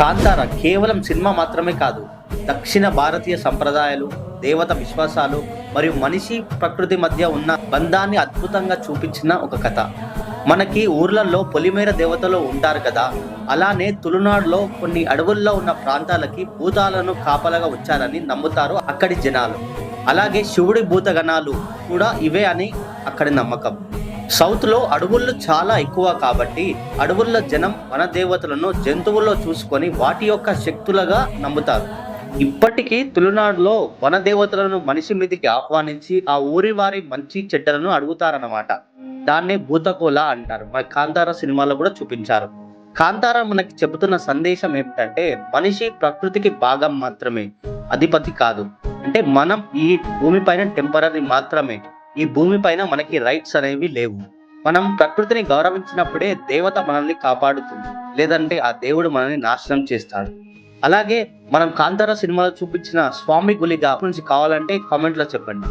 కాంతార కేవలం సినిమా మాత్రమే కాదు దక్షిణ భారతీయ సంప్రదాయాలు దేవత విశ్వాసాలు మరియు మనిషి ప్రకృతి మధ్య ఉన్న బంధాన్ని అద్భుతంగా చూపించిన ఒక కథ. మనకి ఊర్లలో పొలిమేర దేవతలు ఉంటారు కదా అలానే తులునాడులో కొన్ని అడవుల్లో ఉన్న ప్రాంతాలకి భూతాలను కాపలగా వచ్చారని నమ్ముతారు అక్కడి జనాలు. అలాగే శివుడి భూతగణాలు కూడా ఇవే అని అక్కడి నమ్మకం. సౌత్లో అడవుళ్ళు చాలా ఎక్కువ కాబట్టి అడవుల్లో జనం వన దేవతలను జంతువుల్లో చూసుకొని వాటి యొక్క శక్తులుగా నమ్ముతారు. ఇప్పటికీ తులునాడులో వన దేవతలను మనిషి మీదకి ఆహ్వానించి ఆ ఊరి వారి మంచి చెడ్డలను అడుగుతారన్నమాట. దాన్నే భూతకోల అంటారు. మన కాంతార సినిమాలో కూడా చూపించారు. కాంతార మనకి చెబుతున్న సందేశం ఏమిటంటే మనిషి ప్రకృతికి భాగం మాత్రమే అధిపతి కాదు. అంటే మనం ఈ భూమి పైన టెంపరీ మాత్రమే ఈ భూమి పైన మనకి రైట్స్ అనేవి లేవు. మనం ప్రకృతిని గౌరవించినప్పుడే దేవత మనల్ని కాపాడుతుంది. లేదంటే ఆ దేవుడు మనల్ని నాశనం చేస్తాడు. అలాగే మనం కాంతార సినిమాలో చూపించిన స్వామి గులిగా నుంచి కావాలంటే కామెంట్లో చెప్పండి.